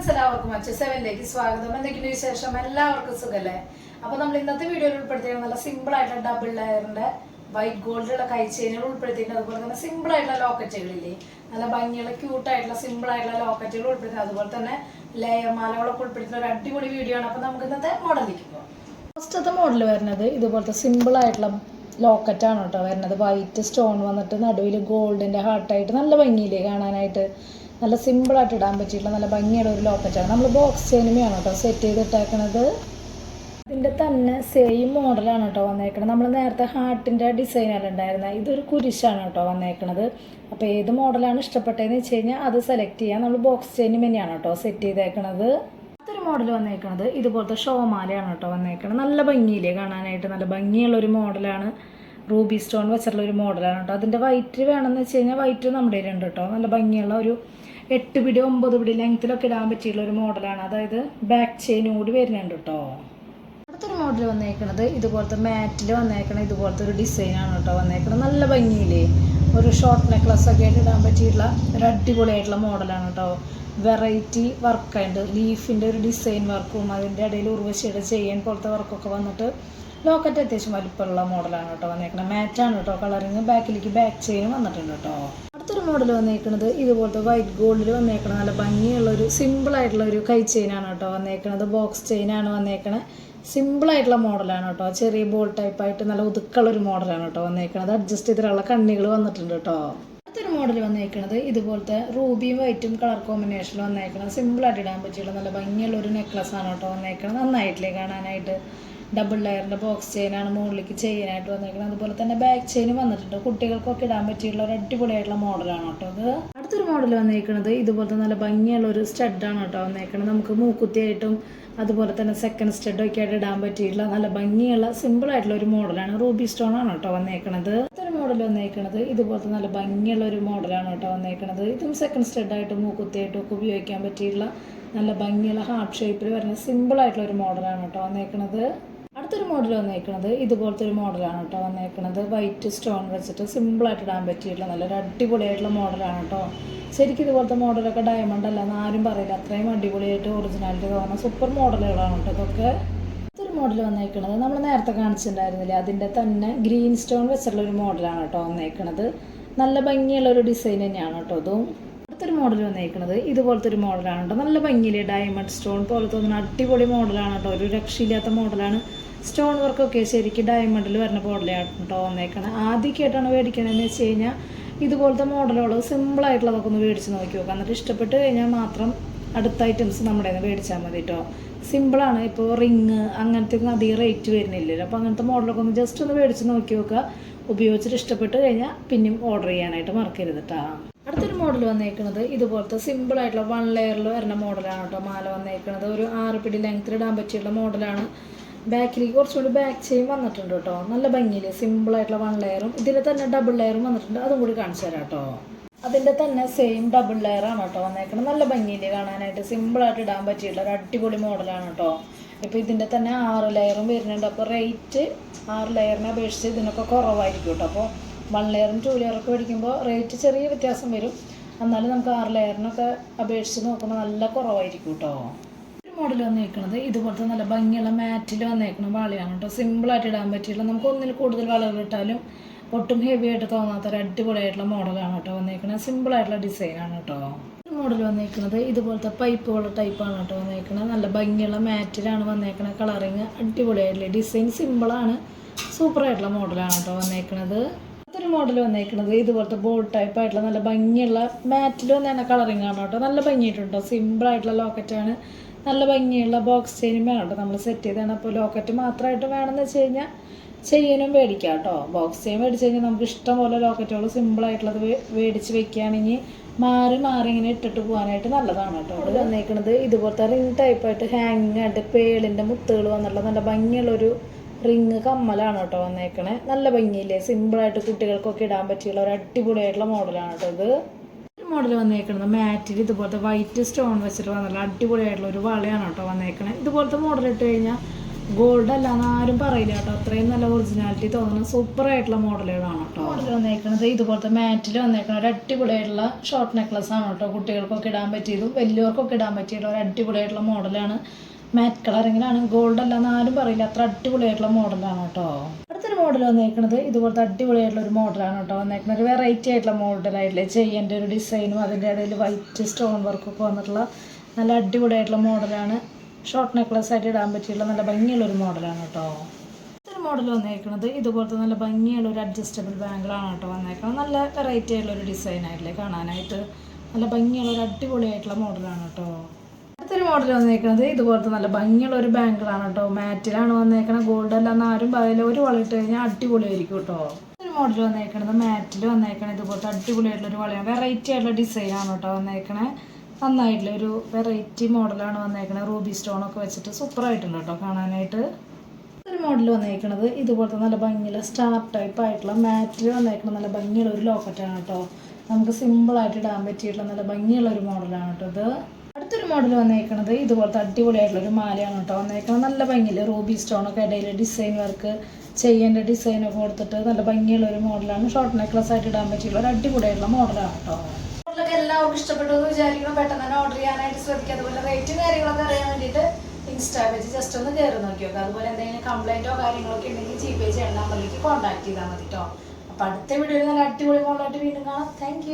Friends എല്ലാവർക്കും അച്ഛ സെവനിലേക്ക് സ്വാഗതം. എന്തൊക്കെയുണ്ട് വിശേഷം? എല്ലാവർക്കും സുഖല്ലേ? അപ്പൊ നമ്മൾ ഇന്നത്തെ വീഡിയോയിൽ ഉൾപ്പെടുത്തിയത് നല്ല സിമ്പിൾ ആയിട്ടുള്ള ഡബിൾ ലെയറിന്റെ വൈറ്റ് ഗോൾഡുള്ള കൈ ചെയിനുകൾ ഉൾപ്പെടുത്തിയിട്ടുണ്ട്. അതുപോലെ തന്നെ സിമ്പിൾ ആയിട്ടുള്ള ലോക്കറ്റുകളില്ലേ നല്ല ഭംഗിയുള്ള ക്യൂട്ട് ആയിട്ടുള്ള സിമ്പിൾ ആയിട്ടുള്ള ലോക്കറ്റുകൾ ഉൾപ്പെടുത്തി അതുപോലെ തന്നെ ലെയർ മാലകളൊക്കെ ഉൾപ്പെടുത്തുന്ന ഒരു അടിപൊളി വീഡിയോ ആണ്. അപ്പൊ നമുക്ക് ഇന്നത്തെ മോഡലിലേക്ക് പോകാം ഫസ്റ്റത്തെ മോഡൽ വരുന്നത് ഇതുപോലത്തെ സിമ്പിൾ ആയിട്ടുള്ള ലോക്കറ്റാണ് കേട്ടോ വരുന്നത്. വൈറ്റ് സ്റ്റോൺ വന്നിട്ട് നടുവിൽ ഗോൾഡിന്റെ ഹാർട്ടായിട്ട് നല്ല ഭംഗിയില്ലേ കാണാനായിട്ട്? നല്ല സിമ്പിളായിട്ട് ഇടാൻ പറ്റിയിട്ടുള്ള നല്ല ഭംഗിയുള്ള ഒരു ലോക്കറ്റാണ് നമ്മൾ ബോക്സ് ചെയിനുമയാണ് കേട്ടോ. സെറ്റ് ചെയ്തിട്ടേക്കണത് ഇതിന്റെ തന്നെ സെയിം മോഡലാണ് കേട്ടോ വന്നേക്കണത്. നമ്മൾ നേരത്തെ ഹാർട്ടിന്റെ ഡിസൈനല്ല ഉണ്ടായിരുന്നത് ഇതൊരു കുരിശാണ് കേട്ടോ വന്നേക്കണത്. അപ്പോൾ ഏത് മോഡലാണ് ഇഷ്ടപ്പെട്ടതെന്ന് വെച്ച് കഴിഞ്ഞാൽ അത് സെലക്ട് ചെയ്യാം. നമ്മൾ ബോക്സ് ചെയിനും തന്നെയാണ് കേട്ടോ സെറ്റ് ചെയ്തേക്കണത്. അടുത്തൊരു മോഡൽ വന്നേക്കണത് ഇതുപോലത്തെ ഷോമാലയാണ് കേട്ടോ വന്നേക്കണത്. നല്ല ഭംഗിയില്ലേ കാണാനായിട്ട്. നല്ല ഭംഗിയുള്ള ഒരു മോഡലാണ് റൂബി സ്റ്റോൺ വെച്ചിട്ടുള്ള ഒരു മോഡലാണ് കേട്ടോ. അതിന്റെ വൈറ്റ് വേണമെന്ന് വെച്ച് കഴിഞ്ഞാൽ വൈറ്റ് നമ്മുടെ കയ്യിലുണ്ട് കേട്ടോ. നല്ല ഭംഗിയുള്ള ഒരു എട്ട് പിടി ഒമ്പത് പിടി ലെങ്ത്തിലൊക്കെ ഇടാൻ പറ്റിയുള്ള ഒരു മോഡലാണ് അതായത് ബാക്ക് ചെയിനും കൂടി വരുന്നുണ്ട് കേട്ടോ അടുത്തൊരു മോഡൽ വന്നേക്കണത് ഇതുപോലത്തെ മാറ്റിൽ വന്നേക്കണ ഇതുപോലത്തെ ഒരു ഡിസൈനാണ് കേട്ടോ വന്നേക്കണത് നല്ല ഭംഗിയില്ലേ? ഒരു ഷോർട്ട് നെക്ലസ് ഒക്കെ ആയിട്ട് ഇടാൻ പറ്റിയിട്ടുള്ള ഒരു അടിപൊളിയായിട്ടുള്ള മോഡലാണ് കേട്ടോ വെറൈറ്റി വർക്കുണ്ട് ലീഫിന്റെ ഒരു ഡിസൈൻ വർക്കും അതിന്റെ ഇടയിൽ ഉർവശിയുടെ ചെയ്യാൻ പോലത്തെ വർക്കൊക്കെ വന്നിട്ട് ലോക്കറ്റ് അത്യാവശ്യം വലിപ്പമുള്ള മോഡലാണ് കേട്ടോ വന്നേക്കുന്നത് മാറ്റാണ് കേട്ടോ കളറിങ് ബാക്കിലേക്ക് ബാക്ക് ചെയിൻ വന്നിട്ടുണ്ട് കേട്ടോ അടുത്തൊരു മോഡൽ വന്നേക്കുന്നത് ഇതുപോലത്തെ വൈറ്റ് ഗോൾഡിൽ വന്നേക്കണം നല്ല ഭംഗിയുള്ള ഒരു സിമ്പിൾ ആയിട്ടുള്ള ഒരു കൈ ചെയിനാണ് കേട്ടോ വന്നേക്കണത്. ബോക്സ് ചെയിനാണ് വന്നേക്കണത് സിമ്പിൾ ആയിട്ടുള്ള മോഡലാണ് കേട്ടോ. ചെറിയ ബോൾ ടൈപ്പ് ആയിട്ട് നല്ല ഒതുക്കുള്ള ഒരു മോഡലാണ് കേട്ടോ വന്നേക്കണത്. അഡ്ജസ്റ്റ് ചെയ്തിട്ടുള്ള കണ്ണികൾ വന്നിട്ടുണ്ട് കേട്ടോ. അടുത്തൊരു മോഡൽ വന്നേക്കണത് ഇതുപോലത്തെ റൂബിയും വൈറ്റും കളർ കോമ്പിനേഷനിൽ വന്നേക്കണത്. സിമ്പിളായിട്ട് ഇടാൻ പറ്റിയുള്ള നല്ല ഭംഗിയുള്ള ഒരു നെക്ലസ് ആണ് കേട്ടോ വന്നേക്കണത്. നന്നായിട്ടില്ലേ കാണാനായിട്ട്. ഡബിൾ ലെയറിന്റെ ബോക്സ് ചെയിനാണ് മുകളിലേക്ക് ചെയിനായിട്ട് വന്നിരിക്കുന്നത് അതുപോലെ തന്നെ ബാക്ക് ചെയിൻ വന്നിട്ടുണ്ട്. കുട്ടികൾക്കൊക്കെ ഇടാൻ പറ്റിയുള്ള ഒരു അടിപൊളിയായിട്ടുള്ള മോഡലാണ് കേട്ടോ അത് അടുത്തൊരു മോഡൽ വന്നിരിക്കുന്നത് ഇതുപോലത്തെ നല്ല ഭംഗിയുള്ള ഒരു സ്റ്റഡാണ് കേട്ടോ വന്നേക്കുന്നത്. നമുക്ക് മൂക്കുത്തിയായിട്ടും അതുപോലെ തന്നെ സെക്കൻഡ് സ്റ്റഡ് ഒക്കെ ആയിട്ട് ഇടാൻ പറ്റിയിട്ടുള്ള നല്ല ഭംഗിയുള്ള സിമ്പിൾ ആയിട്ടുള്ള ഒരു മോഡലാണ് റൂബി സ്റ്റോൺ ആണ് കേട്ടോ വന്നേക്കണത് അടുത്തൊരു മോഡൽ വന്നേക്കണത് ഇതുപോലത്തെ നല്ല ഭംഗിയുള്ള ഒരു മോഡലാണ് കേട്ടോ വന്നേക്കണത് ഇതും സെക്കൻഡ് സ്റ്റഡായിട്ടും മൂക്കുത്തിയായിട്ടും ഒക്കെ ഉപയോഗിക്കാൻ പറ്റിയിട്ടുള്ള നല്ല ഭംഗിയുള്ള ഹാർട്ട് ഷേപ്പിൽ വരുന്ന സിമ്പിൾ ആയിട്ടുള്ള ഒരു മോഡലാണ് കേട്ടോ വന്നേക്കണത് അടുത്തൊരു മോഡൽ വന്നേക്കണത് ഇതുപോലത്തെ ഒരു മോഡലാണ് കേട്ടോ വന്നേക്കണത്. വൈറ്റ് സ്റ്റോൺ വെച്ചിട്ട് സിമ്പിളായിട്ട് ഇടാൻ പറ്റിയിട്ടുള്ള നല്ലൊരു അടിപൊളിയായിട്ടുള്ള മോഡലാണ് കേട്ടോ ശരിക്കും ഇതുപോലത്തെ മോഡലൊക്കെ ഡയമണ്ട് അല്ല എന്ന് ആരും പറയില്ല. അത്രയും അടിപൊളിയായിട്ട് ഒറിജിനാലിറ്റി തോന്നുന്ന സൂപ്പർ മോഡലുകളാണ് കേട്ടോ ഇതൊക്കെ. അടുത്തൊരു മോഡൽ വന്നേക്കണത് നമ്മൾ നേരത്തെ കാണിച്ചിട്ടുണ്ടായിരുന്നില്ലേ? അതിന്റെ തന്നെ ഗ്രീൻ സ്റ്റോൺ വെച്ചിട്ടുള്ള ഒരു മോഡലാണ് കേട്ടോ വന്നേക്കണത്. നല്ല ഭംഗിയുള്ള ഒരു ഡിസൈൻ തന്നെയാണ് കേട്ടോ അതും അടുത്തൊരു മോഡൽ വന്നേക്കുന്നത് ഇതുപോലത്തെ ഒരു മോഡലാണ് കേട്ടോ നല്ല ഭംഗിയിൽ ഡയമണ്ട് സ്റ്റോൺ പോലെ തോന്നുന്ന അടിപൊളി മോഡലാണ് കേട്ടോ ഒരു രക്ഷയില്ലാത്ത മോഡലാണ് സ്റ്റോൺ വർക്കൊക്കെ ശരിക്കും ഡയമണ്ടിൽ വരുന്ന മോഡലാണ് കേട്ടോ വന്നേക്കണത് ആദ്യമൊക്കെയായിട്ടാണ് മേടിക്കണതെന്ന് വെച്ച് കഴിഞ്ഞാൽ ഇതുപോലത്തെ മോഡലുകൾ സിമ്പിളായിട്ടുള്ളതൊക്കെ ഒന്ന് മേടിച്ച് നോക്കി നോക്കുക എന്നിട്ട് ഇഷ്ടപ്പെട്ട് കഴിഞ്ഞാൽ മാത്രം അടുത്ത ഐറ്റംസ് നമ്മുടെ നിന്ന് മേടിച്ചാൽ മതി കേട്ടോ സിമ്പിളാണ് ഇപ്പോൾ റിങ് അങ്ങനത്തെ ഒന്നും അധികം റേറ്റ് വരുന്നില്ലല്ലോ. അപ്പോൾ അങ്ങനത്തെ മോഡലൊക്കെ ഒന്ന് ജസ്റ്റ് ഒന്ന് മേടിച്ച് നോക്കി നോക്കുക ഉപയോഗിച്ചിട്ട് ഇഷ്ടപ്പെട്ട് കഴിഞ്ഞാൽ പിന്നെയും ഓർഡർ ചെയ്യാനായിട്ട് മറക്കരുത് കേട്ടോ അടുത്തൊരു മോഡൽ വന്നേക്കുന്നത് ഇതുപോലത്തെ സിമ്പിൾ ആയിട്ടുള്ള വൺ ലെയറിൽ വരുന്ന മോഡലാണ് കേട്ടോ മാല വന്നേക്കുന്നത് ഒരു ആറ് പിടി ലെങ്ത്തിൽ ഇടാൻ പറ്റിയുള്ള മോഡലാണ് ബാക്കിലേക്ക് കുറച്ചുകൂടി ബാക്ക് ചെയിൻ വന്നിട്ടുണ്ട് കേട്ടോ. നല്ല ഭംഗിയിൽ സിമ്പിൾ ആയിട്ടുള്ള വൺ ലെയറും ഇതിൽ തന്നെ ഡബിൾ ലെയറും വന്നിട്ടുണ്ട്. അതും കൂടി കാണിച്ചു തരാം കേട്ടോ. അതിന്റെ തന്നെ സെയിം ഡബിൾ ലെയർ ആണ് കേട്ടോ വന്നേക്കുന്നത് നല്ല ഭംഗിയിൽ കാണാനായിട്ട് സിമ്പിളായിട്ട് ഇടാൻ പറ്റിയിട്ടുള്ള ഒരു അടിപൊളി മോഡലാണ് കേട്ടോ. ഇപ്പോൾ ഇതിന്റെ തന്നെ ആറ് ലെയറും വരുന്നുണ്ട്. അപ്പോൾ റേറ്റ് ആറ് ലെയറിനെ അപേക്ഷിച്ച് ഇതിനൊക്കെ കുറവായിരിക്കും കേട്ടോ. അപ്പോൾ വൺ ലെയറും ടു ലെയറൊക്കെ മേടിക്കുമ്പോൾ റേറ്റ് ചെറിയ വ്യത്യാസം വരും. എന്നാലും നമുക്ക് ആറ് ലെയറിനൊക്കെ അപേക്ഷിച്ച് നോക്കുമ്പോൾ നല്ല കുറവായിരിക്കും കേട്ടോ. മോഡൽ വന്നേക്കുന്നത് ഇതുപോലത്തെ നല്ല ഭംഗിയുള്ള മാറ്റിൽ വന്നേക്കുന്ന വളയാണ് കേട്ടോ സിമ്പിളായിട്ട് ഇടാൻ പറ്റിയില്ല നമുക്ക് ഒന്നിൽ കൂടുതൽ വളകൾ ഇട്ടാലും ഒട്ടും ഹെവി ആയിട്ട് തോന്നാത്ത ഒരു അടിപൊളിയായിട്ടുള്ള മോഡലാണ് കേട്ടോ വന്നേക്കുന്നത് സിമ്പിളായിട്ടുള്ള ഡിസൈനാണ് കേട്ടോ മോഡൽ വന്നേക്കുന്നത് ഇതുപോലത്തെ പൈപ്പ് പൈപ്പുകളുടെ ടൈപ്പാണ് കേട്ടോ വന്നേക്കുന്നത് നല്ല ഭംഗിയുള്ള മാറ്റിലാണ് വന്നേക്കുന്നത് കളറിങ് അടിപൊളിയായിട്ടുള്ള ഡിസൈൻ സിമ്പിളാണ് സൂപ്പറായിട്ടുള്ള മോഡലാണ് കേട്ടോ വന്നേക്കുന്നത് അടുത്തൊരു മോഡൽ വന്നേക്കുന്നത് ഇതുപോലത്തെ ബോൾ ടൈപ്പ് ആയിട്ടുള്ള നല്ല ഭംഗിയുള്ള മാറ്റിൽ വന്നേക്കുന്ന കളറിങ് ആണ് കേട്ടോ നല്ല ഭംഗിയായിട്ടുണ്ടോ സിമ്പിൾ ആയിട്ടുള്ള ലോക്കറ്റാണ് നല്ല ഭംഗിയുള്ള ബോക്സ് ചെയിനും വേണം കേട്ടോ നമ്മൾ സെറ്റ് ചെയ്താണ് അപ്പോൾ ലോക്കറ്റ് മാത്രമായിട്ട് വേണമെന്ന് വെച്ച് കഴിഞ്ഞാൽ ചെയിനും മേടിക്കാം കേട്ടോ ബോക്സ് ചെയിൻ മേടിച്ച് കഴിഞ്ഞാൽ നമുക്ക് ഇഷ്ടം പോലെ ലോക്കറ്റുകൾ സിമ്പിളായിട്ടുള്ളത് മേടിച്ച് വെക്കുകയാണെങ്കിൽ മാറി മാറി ഇങ്ങനെ ഇട്ടിട്ട് പോകാനായിട്ട് നല്ലതാണ് കേട്ടോ അവിടെ വന്നേക്കുന്നത് ഇതുപോലത്തെ റിങ് ടൈപ്പായിട്ട് ഹാങ്ങിങ് ആയിട്ട് പേളിന്റെ മുത്തുകൾ വന്നിട്ടുള്ള നല്ല ഭംഗിയുള്ളൊരു റിങ് കമ്മലാണ് കേട്ടോ വന്നേക്കണേ. നല്ല ഭംഗിയില്ലേ? സിമ്പിളായിട്ട് കുട്ടികൾക്കൊക്കെ ഇടാൻ പറ്റിയുള്ള ഒരു അടിപൊളിയായിട്ടുള്ള മോഡലാണ് കേട്ടോ ഇത്. മോഡൽ വന്നേക്കുന്നത് മാറ്റിൽ ഇതുപോലത്തെ വൈറ്റ് സ്റ്റോൺ വെച്ചിട്ട് വന്നുള്ള അടിപൊളിയായിട്ടുള്ള ഒരു വളയാണ് കേട്ടോ വന്നേക്കണേ ഇതുപോലത്തെ മോഡൽ ഇട്ട് കഴിഞ്ഞാൽ ഗോൾഡ് അല്ലാന്ന് ആരും പറയില്ല കേട്ടോ. അത്രയും നല്ല ഒറിജിനാലിറ്റി തോന്നുന്ന സൂപ്പർ ആയിട്ടുള്ള മോഡലുകളാണ് കേട്ടോ. മോഡൽ വന്നേക്കുന്നത് ഇതുപോലത്തെ മാറ്റിൽ വന്നേക്കുന്ന ഒരു അടിപൊളിയായിട്ടുള്ള ഷോർട്ട് നെക്ലസ് ആണ് കേട്ടോ കുട്ടികൾക്കൊക്കെ ഇടാൻ പറ്റിയതും വലിയവർക്കൊക്കെ ഇടാൻ പറ്റിയിട്ടുള്ള ഒരു അടിപൊളിയായിട്ടുള്ള മോഡലാണ് മാറ്റ് കളറിങ്ങിലാണ് ഗോൾഡ് അല്ല എന്നാലും പറയില്ല. അത്ര അടിപൊളിയായിട്ടുള്ള മോഡലാണ് കേട്ടോ. അടുത്തൊരു മോഡൽ വന്നേക്കുന്നത് ഇതുപോലത്തെ അടിപൊളിയായിട്ടുള്ള ഒരു മോഡലാണ് കേട്ടോ വന്നേക്കുന്നത് ഒരു വെറൈറ്റി ആയിട്ടുള്ള മോഡലായിട്ടില്ലേ ചെയ്യേണ്ട ഒരു ഡിസൈനും അതിന്റെ ഇടയിൽ വൈറ്റ് സ്റ്റോൺ വർക്കൊക്കെ വന്നിട്ടുള്ള നല്ല അടിപൊളിയായിട്ടുള്ള മോഡലാണ് ഷോർട്ട് നെക്ലസ് ആയിട്ട് ഇടാൻ പറ്റിയുള്ള നല്ല ഭംഗിയുള്ള ഒരു മോഡലാണ് കേട്ടോ. അടുത്തൊരു മോഡൽ വന്നേക്കുന്നത് ഇതുപോലത്തെ നല്ല ഭംഗിയുള്ള ഒരു അഡ്ജസ്റ്റബിൾ ബാങ്കിളാണ് കേട്ടോ വന്നേക്കുന്നത് നല്ല വെറൈറ്റി ആയിട്ടുള്ള ഒരു ഡിസൈൻ ആയിട്ടില്ലേ? കാണാനായിട്ട് നല്ല ഭംഗിയുള്ള ഒരു അടിപൊളിയായിട്ടുള്ള മോഡലാണ് കേട്ടോ. അടുത്തൊരു മോഡൽ വന്നേക്കുന്നത് ഇതുപോലത്തെ നല്ല ഭംഗിയുള്ള ഒരു ബാങ്കിളാണ് കേട്ടോ മാറ്റിലാണ് വന്നേക്കുന്നത് ഗോൾഡ് അല്ലാന്ന് ആരും പറയില്ല. ഒരു വളയിട്ട് കഴിഞ്ഞാൽ അടിപൊളിയായിരിക്കും കേട്ടോ ഒരു മോഡൽ വന്നേക്കുന്നത് മാറ്റിൽ വന്നേക്കണത് ഇതുപോലത്തെ അടിപൊളിയായിട്ടുള്ള ഒരു വളയാണ്. വെറൈറ്റി ആയിട്ടുള്ള ഡിസൈൻ ആണ് കേട്ടോ വന്നേക്കണേ. നന്നായിട്ടുള്ള ഒരു വെറൈറ്റി മോഡലാണ് വന്നേക്കണത് റൂബി സ്റ്റോൺ ഒക്കെ വെച്ചിട്ട് സൂപ്പർ ആയിട്ടുണ്ട് കേട്ടോ കാണാനായിട്ട്. ഒരു മോഡൽ വന്നേക്കണത് ഇതുപോലത്തെ നല്ല ഭംഗിയുള്ള സ്റ്റാർ ടൈപ്പ് ആയിട്ടുള്ള മാറ്റിൽ വന്നേക്കണ നല്ല ഭംഗിയുള്ള ഒരു ലോക്കറ്റാണ് കേട്ടോ നമുക്ക് സിമ്പിളായിട്ട് ഇടാൻ പറ്റിയിട്ടുള്ള നല്ല ഭംഗിയുള്ള ഒരു മോഡലാണ് കേട്ടോ ഇത്. അടുത്തൊരു മോഡൽ വന്നേക്കണത് ഇതുപോലത്തെ അടിപൊളിയായിട്ടുള്ള ഒരു മാലയാണ് കേട്ടോ. വന്നേക്കണത് നല്ല ഭംഗിയിൽ റൂബി സ്റ്റോണൊക്കെ ഇടയിൽ ഡിസൈൻ വർക്ക് ചെയ്യേണ്ട ഡിസൈനൊക്കെ കൊടുത്തിട്ട് നല്ല ഭംഗിയുള്ള ഒരു മോഡലാണ് ഷോർട്ട് നെക്ലസ് ആയിട്ട് ഇടാൻ പറ്റിയുള്ള ഒരു അടിപൊളിയായിട്ടുള്ള മോഡലാണ് കേട്ടോ. മോഡലൊക്കെ എല്ലാവർക്കും ഇഷ്ടപ്പെട്ടു എന്ന് വിചാരിക്കണം പെട്ടെന്ന് തന്നെ ഓർഡർ ചെയ്യാനായിട്ട് ശ്രദ്ധിക്കുക അതുപോലെ റേറ്റും കാര്യങ്ങളൊക്കെ അറിയാൻ വേണ്ടിയിട്ട് ഇൻസ്റ്റാ പേജ് ജസ്റ്റ് ഒന്ന് കയറി നോക്കി അതുപോലെ എന്തെങ്കിലും കംപ്ലൈന്റോ കാര്യങ്ങളൊക്കെ ഉണ്ടെങ്കിൽ ജി പേ ചെയ്യേണ്ട നമ്പറിലേക്ക് കോൺടാക്ട് ചെയ്താൽ മതി കേട്ടോ. അപ്പോൾ അടുത്ത വീഡിയോയിൽ നല്ല അടിപൊളി മോഡലായിട്ട് വീണ്ടും കാണാം. താങ്ക്